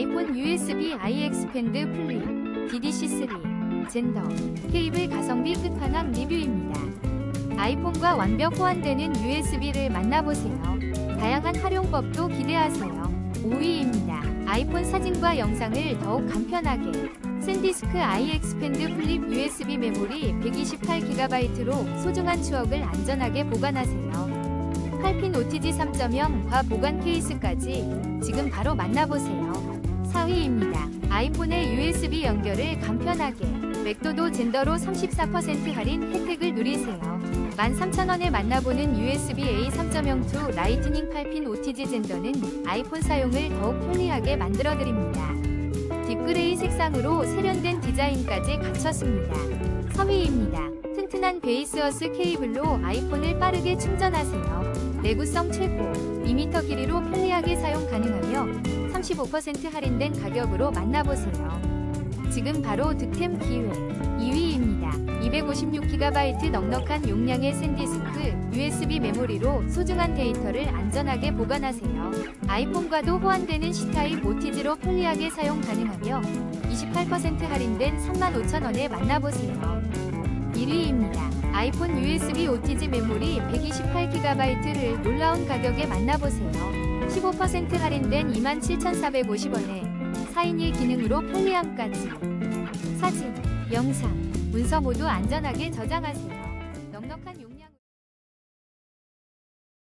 아이폰 USB i 익스펜드 플립 DDC3 젠더 케이블 가성비 끝판왕 리뷰입니다. 아이폰과 완벽 호환되는 USB를 만나보세요. 다양한 활용법도 기대하세요. 5위입니다. 아이폰 사진과 영상을 더욱 간편하게 샌디스크 i 익스펜드 플립 USB 메모리 128GB로 소중한 추억을 안전하게 보관하세요. 8핀 OTG 3.0 과 보관 케이스까지 지금 바로 만나보세요. 4위입니다. 아이폰의 USB 연결을 간편하게 맥도도 젠더로 34% 할인 혜택을 누리세요. 13,000원에 만나보는 USB-A 3.02 라이트닝 8핀 OTG 젠더는 아이폰 사용을 더욱 편리하게 만들어드립니다. 딥그레이 색상으로 세련된 디자인까지 갖췄습니다. 3위입니다. 튼튼한 베이스어스 케이블로 아이폰을 빠르게 충전하세요. 내구성 최고, 2m 길이로 편리하게 사용 가능하며 35% 할인된 가격으로 만나보세요. 지금 바로 득템 기회. 2위입니다. 256GB 넉넉한 용량의 샌디스크 USB 메모리로 소중한 데이터를 안전하게 보관하세요. 아이폰과도 호환되는 C타입 OTG로 편리하게 사용 가능하며 28% 할인된 35,000원에 만나보세요. 1위입니다. 아이폰 USB OTG 메모리 128GB를 놀라운 가격에 만나보세요. 15% 할인된 27,450원에 4인1 기능으로 편리함까지. 사진, 영상, 문서 모두 안전하게 저장하세요.